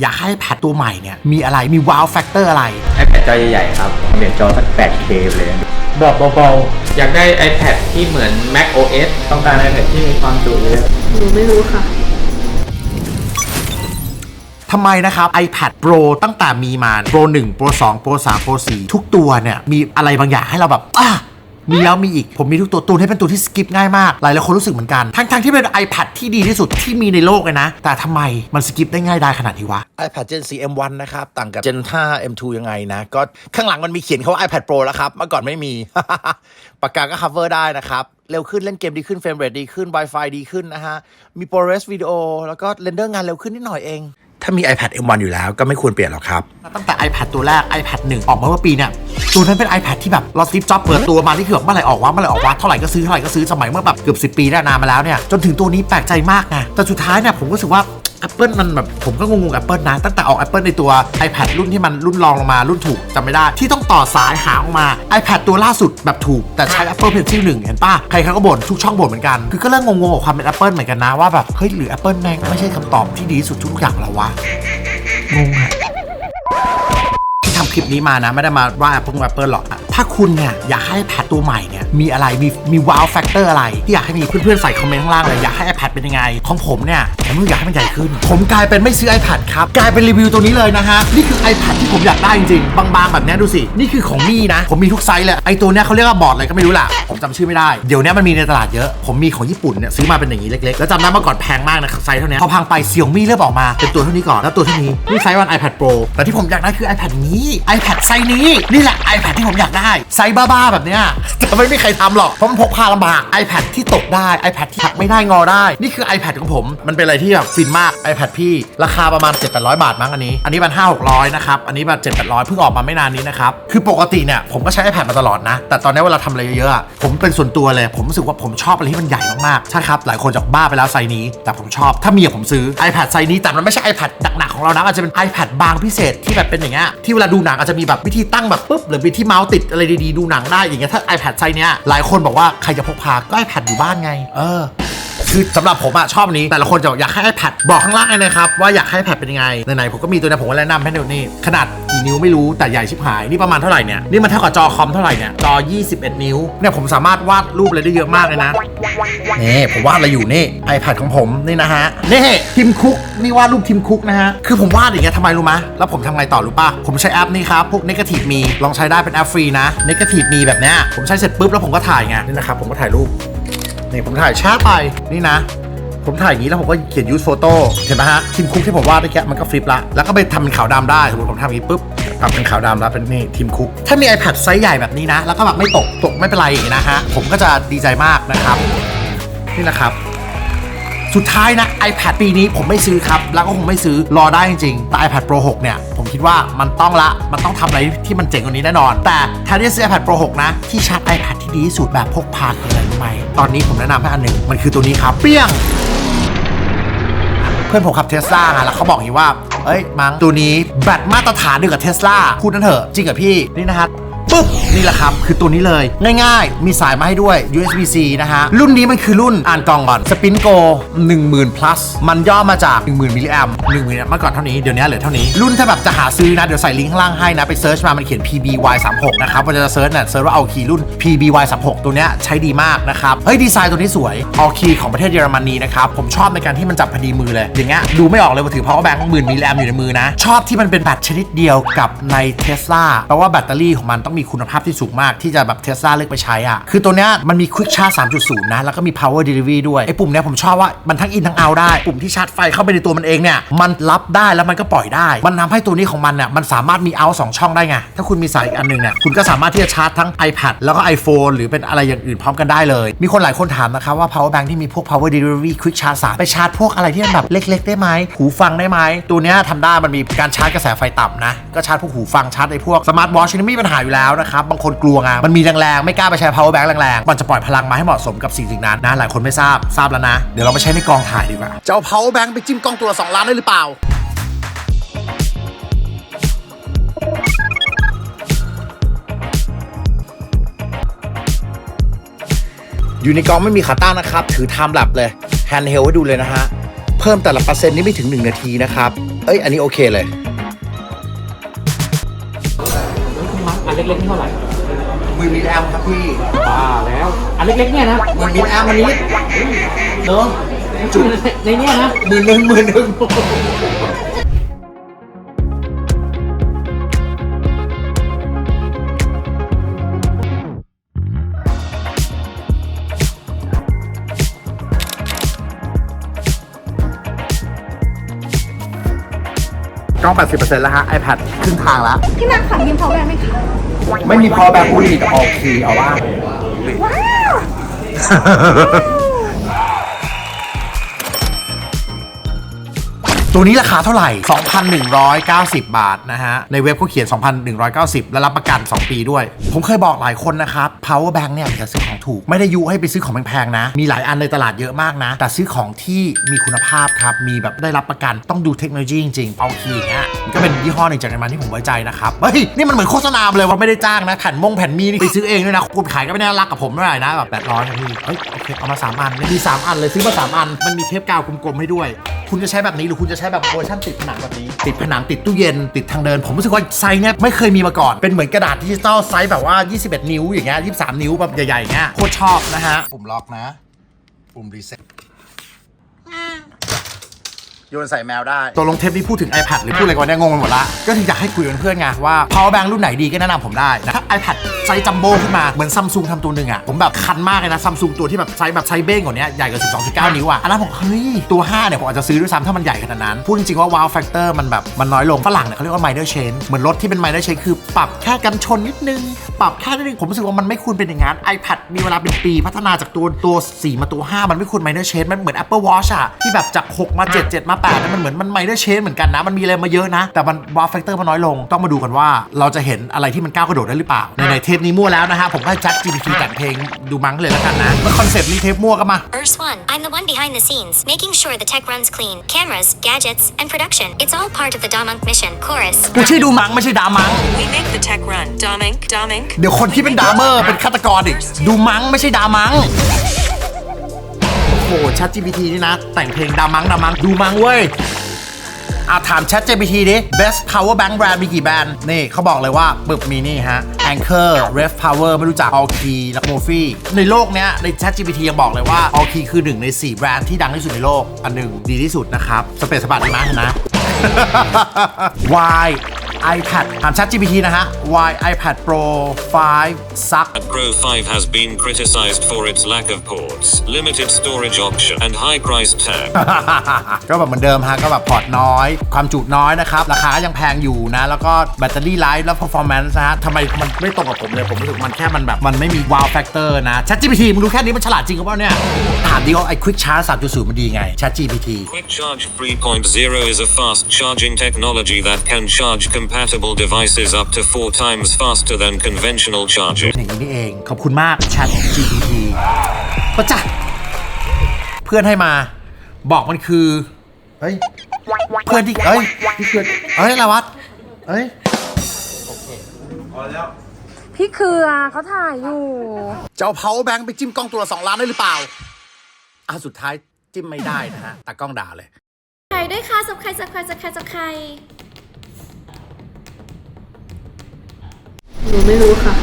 อยากให้แพดตัวใหม่เนี่ย มีอะไรมีว้าวแฟกเตอร์อะไร iPad จอใหญ่ๆครับเปลี่ยนจอสัก 8K เลยแบบเบาอยากได้ iPad ที่เหมือน Mac OS ต้องการ iPad ที่มีความจุเยอะหนูไม่รู้ค่ะทำไมนะครับ iPad Pro ตั้งแต่มีมา Pro 1 Pro 2 Pro 3 Pro 4 ทุกตัวเนี่ย มีอะไรบางอย่างให้เราแบบอะ มีแล้วมีอีก ผมมีทุกตัวตัวนี้เป็นตัวที่สกิปง่ายมาก หลายหลายคนรู้สึกเหมือนกัน ทั้งๆที่เป็น iPad ที่ดีที่สุดที่มีในโลกเลยนะ แต่ทำไมมันสกิปได้ง่ายได้ขนาดนี้วะ iPad Gen 4 M1 นะครับ ต่างกับ Gen 5 M2 ยังไงนะ ก็ข้างหลังมันมีเขียนเขาว่า iPad Pro แล้วครับ เมื่อก่อนไม่มี ปากกาก็ cover ได้นะครับเร็วขึ้นเล่นเกมดีขึ้นเฟรมเรทดีขึ้น Wi-Fi ดีขึ้นนะฮะมี ProRes วิดีโอแล้วก็เรนเดอร์งานเร็วขึ้นนิดหน่อยเอง ถ้ามี iPad M1 อยู่แล้วก็ไม่ควรเปลี่ยนหรอกครับ ตั้งแต่ iPad ตัวแรก iPad 1 ออกมาเมื่อปีเนี่ยตัวนั้นเป็น iPad ที่แบบเราสติฟจ็อบเปิดตัวมาที่คือแบบเมื่อไหร่ออกวะเมื่อไหร่ออกวะเท่าไหร่ก็ซื้อเท่าไหร่ก็ซื้อสมัยเมื่อแบบเกือบ10 ปีแล้วนานมาแล้วเนี่ยจนถึงตัวนี้แปลกใจมากไงแต่สุดท้ายเนี่ยผมก็รู้สึกว่า Apple มันแบบผมก็งงๆ Apple นะ ตั้งแต่ออก Apple ในตัว iPad รุ่นที่มันรุ่นรองลงมารุ่นถูกจำไม่ได้ ที่ต้องต่อสายหาออกมา iPad ตัวล่าสุดแบบถูก แต่ใช้ Apple Pencil 1 เห็นป่ะ ใครๆก็บ่นทุกช่องบ่นเหมือนกัน คือก็เริ่มงงๆกับความเป็น Apple เหมือนกันนะว่าแบบเฮ้ยหรือ Apple แม่งไม่ใช่คำตอบที่ดีสุดทุกอย่างแล้ววะงงอะที่ทำคลิปนี้มานะไม่ได้มาว่า Apple Apple หรอก ถ้าคุณเนี่ยอยากให้ iPad ตัวใหม่เนี่ยมีอะไรมีมีว้าวแฟกเตอร์อะไร ที่อยากให้มีเพื่อนๆใส่คอมเมนต์ข้างล่างเลยอยากให้ iPad เป็นยังไง ของผมเนี่ยผมอยากให้มันใหญ่ขึ้น ผมกลายเป็นไม่ซื้อ iPad ครับ กลายเป็นรีวิวตัวนี้เลยนะฮะ นี่คือ iPad ที่ผมอยากได้จริงๆบางๆแบบนี้ดูสิ นี่คือของมี่นะ ผมมีทุกไซส์เลยไอตัวเนี้ยเขาเรียกว่าบอร์ดอะไรก็ไม่รู้แหละผมจำชื่อไม่ได้เดี๋ยวเนี้ยมันมีในตลาดเยอะผมมีของญี่ปุ่นเนี่ยซื้อมาเป็นอย่างนี้เล็กๆแล้วจำได้เมื่อก่อนแพงมากนะไซส์เท่านี้พอพังไปเสี่ยมี่เริ่มออกมาเป็นตัวเท่านี้ก่อนแล้วตัวเท่านี้นี่ไซส์วัน iPad Pro แต่ที่ผมอยากได้คือ iPad นี้ iPad ไซส์นี้นี่แหละ iPad ที่ผมอยากได้ไซส์บ้าๆแบบเนี้ยแต่ไม่มีใครทำหรอกเพราะมันพกพาลำบาก iPad ที่ตกได้ iPad ที่หักไม่ได้งอได้ นี่คือ iPad ของผมมันเป็นอะไรที่แบบฟินมาก iPad พี่ราคาประมาณ 7-800 บาทมั้งอันนี้ อันนี้มัน5 600นะครับอันนี้แบบ7-800เพิ่งออกมาไม่นานนี้นะครับคือปกติเนี่ยผมก็ใช้ iPad มาตลอดนะ แต่ตอนนี้เวลาทำอะไรเยอะๆผมเป็นส่วนตัวเลย ผมรู้สึกว่าผมชอบอะไรที่มันใหญ่มากๆใช่ครับหลายคนจะบ้าไปแล้วไซนี้ แต่ผมชอบถ้ามีผมซื้อ iPad ไซนี้แต่มันไม่ใช่ iPad หนักๆของเรานะอาจจะเป็น iPad บางพิเศษที่แบบเป็นอย่างเงี้ยที่เวลาดูหนังอาจจะมีแบบวิธีตั้งแบบปุ๊บหรือวิธีเมาส์ติดอะไรดีๆ ดูหนังได้อย่างเงี้ยถ้า iPad ไซส์เนี้ยหลายคนบอกว่าใครจะพกพาก็ iPad อยู่บ้านไง เออ คือสำหรับผมอะชอบอันนี้ แต่ละคนจะบอกอยากให้ iPad บอกข้างล่างเลยนะครับ ว่าอยากให้ iPad เป็นยังไงไหนๆผมก็มีตัวนี้ผมก็แนะนำให้ดูนี่ขนาดกี่นิ้วไม่รู้แต่ใหญ่ชิบหายนี่ประมาณเท่าไหร่เนี่ยนี่มันเท่ากับจอคอมเท่าไหร่เนี่ยจอ 21 นิ้วเนี่ยผมสามารถวาดรูปอะไรได้เยอะมากเลยนะนี่ผมวาดอะไรอยู่นี่ iPad ของผมนี่นะฮะนี่ทีมคุกนี่วาดรูปทีมคุกนะฮะคือผมวาดอย่างเงี้ยทำไมรู้มะแล้วผมทำไงต่อรู้ป่ะผมใช้แอปนี้ครับพวก Negative Me ลองใช้ได้เป็นแอปฟรีนะ Negative Me แบบเนี้ยผมใช้เสร็จปุ๊บแล้วผมก็ถ่ายไงนี่นะครับผมก็ถ่ายรูป นี่ผมถ่ายแชร์ไปนี่นะ ผมถ่ายอย่างนี้แล้วผมก็เขียน use photo เห็นไหมฮะทีมคุกที่ผมวาดเมื่อกี้มันก็ฟลิปละแล้วก็ไปทำเป็นขาวดำได้สมมติผมทำอย่างนี้ปุ๊บทำเป็นขาวดำแล้วเป็นนี่ทีมคุก ถ้ามี iPad ไซส์ใหญ่แบบนี้นะ แล้วก็แบบไม่ตกตกไม่เป็นไรอย่างนี้นะฮะผมก็จะดีใจมากนะครับ นี่นะครับสุดท้ายนะ iPad ปีนี้ผมไม่ซื้อครับ แล้วก็คงไม่ซื้อรอได้จริงๆแต่ iPad Pro 6 เนี่ย คิดว่ามันต้องละ มันต้องทำอะไรที่มันเจ๋งกว่านี้แน่นอน แต่ถ้าที่จะซื้อ iPad Pro 6 นะ ที่ชาร์จ iPad ที่ดีที่สุดแบบพกพาคืออะไรรู้ไหมตอนนี้ผมแนะนำให้อันหนึ่งมันคือตัวนี้ครับเปี้ยง เพื่อนผมขับเทสลาไงแล้วเขาบอกอย่างนี้ว่า เอ้ย มังตัวนี้แบตมาตรฐานเดียวกับเทสลาพูดนั่นเถอะ จริงกับพี่ นี่นะฮะ ปุ๊บนี่แหละครับ คือตัวนี้เลย ง่ายๆ มีสายมาให้ด้วย USB-C นะฮะ รุ่นนี้มันคือรุ่นอ่านกล่องก่อน Spin Go 10,000 plus มันย่อมาจาก 10,000มิลลิแอม10,000มิลลิแอมเมื่อก่อนเท่านี้เดี๋ยวนี้เหลือเท่านี้ รุ่นถ้าแบบจะหาซื้อนะ เดี๋ยวใส่ลิงก์ข้างล่างให้นะ ไปเซิร์ชมา มันเขียน PBY36 นะครับมันจะเซิร์ชเนี่ยเซิร์ชว่าเอาคีรุ่น PBY36 ตัวเนี้ยใช้ดีมากนะครับเฮ้ยดีไซน์ตัวนี้สวยเอาคีของประเทศเยอรมนีนะครับผมชอบในการที่มันจับพอดีมือเลยอย่างเงี้ยดูไม่ออกเลยว่าถือ power bank หมื่นมิลลิแอมอยู่ในมือนะชอบที่มันเป็นแบตชนิดเดียวกับใน Tesla แปลว่าแบตเตอรี่ของมันต้องมีคุณภาพที่สูงมากที่จะแบบ Tesla เลือกไปใช้อะ คือตัวเนี้ยมันมี Quick Charge 3.0 นะ แล้วก็มี Power Delivery ด้วย ไอ้ปุ่มเนี้ยผมชอบว่ามันทั้งอินทั้งเอาได้ ปุ่มที่ชาร์จไฟเข้าไปในตัวมันเองเนี่ย มันรับได้แล้วมันก็ปล่อยได้ มันทำให้ตัวนี้ของมันเนี่ยมันสามารถมีเอาสองช่องได้ไง ถ้าคุณมีสายอีกอันหนึงเนี่ย คุณก็สามารถที่จะชาร์จทั้ง iPad แล้วก็ iPhone หรือเป็นอะไรอย่างอื่นพร้อมกันได้เลย มีคนหลายคนถามนะครับว่า power bank ที่มีพวก power delivery quick charge 3ไปชาร์จพวกอะไรที่มันแบบเล็ก ๆ ได้ไหม หูฟังได้ไหม ตัวเนี้ยทำได้มันมีการชาร์จกระแสไฟต่ำนะ ก็ชาร์จพวกหูฟังชาร์จไอ้พวก smart watch นี่ไม่มีปัญหาอยู่แล้วนะครับบางคนกลัวไงมันมีแรงๆไม่กล้าไปใช้ power bank แรงๆมันจะปล่อยพลังมาให้เหมาะสมกับสิ่งสิ่งนั้นนะหลายคนไม่ทราบทราบแล้วนะ เดี๋ยวเราไปใช้ในกองถ่ายดีกว่าจะเอา power bank ไปจิ้มกล้องตัวละ2ล้านได้หรือเปล่าอยู่ในกองไม่มีขาตั้งนะครับ ถือไทม์แลปเลยแฮนด์เฮลให้ดูเลยนะฮะ เพิ่มแต่ละเปอร์เซ็นต์นี่ไม่ถึง 1 นาทีนะครับ เอ้ย อันนี้โอเคเลย อันเล็กๆนี่เท่าไหร่มือมิลแอมครับพี่บ้าแล้ว อันเล็กๆเนี่ยนะมือมิลแอมอันนี้เนาะจุดในเนี่ยนะหมื่นหนึ่งหมื่นหนึ่ง กล้อง 80%แล้วฮะ iPad ครึ่งทางแล้ว พี่มาร์คขอยืม power bank ไหมคะไม่มีพอแบบบุหรี่แต่ออกคีเอาว่า ว้าว ตัวนี้ราคาเท่าไหร่ 2,190 บาทนะฮะ ในเว็บเขาเขียน 2,190 และรับประกัน 2 ปีด้วย ผมเคยบอกหลายคนนะครับ power bank เนี่ยอย่าซื้อของถูก ไม่ได้ยุให้ไปซื้อของแพงๆนะ มีหลายอันในตลาดเยอะมากนะ แต่ซื้อของที่มีคุณภาพครับ มีแบบได้รับประกัน ต้องดูเทคโนโลยีจริงๆ เอาคีอย่างเงี้ยก็เป็นยี่ห้อหนึ่งจากในมันที่ผมไว้ใจนะครับ เฮ้ย นี่มันเหมือนโฆษณาเลยว่าไม่ได้จ้างนะ แผ่นมงแผ่นมีนี่ไปซื้อเองด้วยนะคุณขายก็ไม่น่ารักกับผมเท่าไหร่นะแบบแปดร้อยนะพี่เฮ้ยโอเคเอามาสามอันมีสามอันเลยซื้อมาสามอันมันมีเทปกาวกลมๆให้ด้วย คุณจะใช้แบบนี้หรือคุณจะใช้แบบเวอร์ชันติดผนังแบบนี้ ติดผนังติดตู้เย็นติดทางเดิน ผมรู้สึกว่าไซส์เนี้ยไม่เคยมีมาก่อนเป็นเหมือนกระดาษดิจิตอลไซส์แบบว่า 21 นิ้วอย่างเงี้ย23 นิ้วแบบใหญ่ๆเงี้ยโคตรชอบนะฮะปุ่มล็อกนะปุ่มรีเซ็ต โยนใส่แมวได้ตัวลงเทปนี้พูดถึง iPad หรือพูดอะไรกันเนี่ยงงไปหมดละ ก็ถึงอยากให้คุยกับเพื่อนไงว่า power bank รุ่นไหนดีก็แนะนำผมได้นะถ้า iPad ไซส์จัมโบ้ขึ้นมา เหมือนซัมซุงทำตัวหนึ่งอะ ผมแบบคันมากเลยนะซัมซุงตัวที่แบบไซส์แบบไซส์เบ้งกว่านี้ใหญ่กว่า 12.9 นิ้วอะอันนั้นผมเฮ้ยตัว 5 เนี่ย ผมอาจจะซื้อด้วยซ้ำถ้ามันใหญ่ขนาดนั้น พูดจริงๆว่า wow factor มันแบบมันน้อยลงฝรั่งเนี่ยเขาเรียกว่า minor change เหมือนรถที่เป็น minor change คือปรับแค่กันชนนิดนึงปรับแค่นิดนึงผมรู้สึกว่ามันไม่ควรเป็นอย่างนั้น iPad มีเวลาเป็นปีพัฒนาจากตัวตัว4มาตัว 5 มันไม่ควร minor change มันเหมือน Apple Watch อะที่แบบจาก 6 มา 7 7 มา8นะมันเหมือนมัน minor change เหมือนกันนะ มันมีอะไรมาเยอะนะ แต่มัน wow factor มันน้อยลง ต้องมาดูกันว่าเราจะเห็นอะไรที่มันก้าวกระโดดได้หรือเปล่า ในๆเทปนี้มั่วแล้วนะฮะ ผมก็ให้ Chat GPT แต่งเพลงดูมั้งเลยแล้วกันนะแล้วคอนเซปต์นี้เทปมั่วก็มา Verse 1 I'm the one behind the scenes, making sure the tech runs clean. Cameras, gadgets, and production. It's all part of the Damunk mission. Chorus. กูชื่อดูมั้งไม่ใช่ดามัง We make the tech run. Domink, Domink. เดี๋ยวคนที่เป็นดามเมอร์เป็นฆาตกรอีกดูมังไม่ใช่ดามัง โอ้โห Chat GPT นี่นะ แต่งเพลงดามังดามังดูมังเว้ยอาถาม Chat GPT ดิ best power bank brand มีกี่แบรนด์ นี่เขาบอกเลยว่าปึบมีนี่ฮะ Anchor Rev Power ไม่รู้จัก All Key และ Mofi ในโลกเนี้ยใน Chat GPT ยังบอกเลยว่า All Key คือหนึ่งใน 4 แบรนด์ที่ดังที่สุดในโลก อันหนึ่งดีที่สุดนะครับ สเปซสปาดีมนะ Why iPad ถาม Chat GPT นะฮะ Why iPad Pro 5 suck iPad Pro 5 has been criticized for its lack of ports, limited storage option, and high price tag. ก็แบบเหมือนเดิมฮะ ก็แบบพอร์ตน้อย ความจุน้อยนะครับ ราคายังแพงอยู่นะ แล้วก็แบตเตอรี่ไลฟ์แล้ว performance นะฮะทำไมมันไม่ตรงกับผมเลย ผมรู้สึกมันแค่มันแบบ มันไม่มี wow factor นะ Chat GPT มึงดูแค่นี้มันฉลาดจริงหรือเปล่าเนี่ยถามดิว่าไอ้ quick charge 3.0มันดีไง Chat GPT Quick Charge 3.0 is a fast charging technology that can charge compatible devices up to four times faster than conventional charging. อย่างนี้นี่เองขอบคุณมาก Chat GPT ก็จ้ะเพื่อนให้มา บอกมันคือ เฮ้ย เพื่อนที่เอ้ยที่เพื่อนเอ้ยอะไรวะเอ้ย พี่เครือเขาถ่ายอยู่ จะเอา power bank ไปจิ้มกล้องตัวละสองล้านได้หรือเปล่า อะสุดท้ายจิ้มไม่ได้นะฮะตากล้องด่าเลย ใครด้วยค่ะสับใครสับใครสับใครสับใคร หนูไม่รู้ค่ะ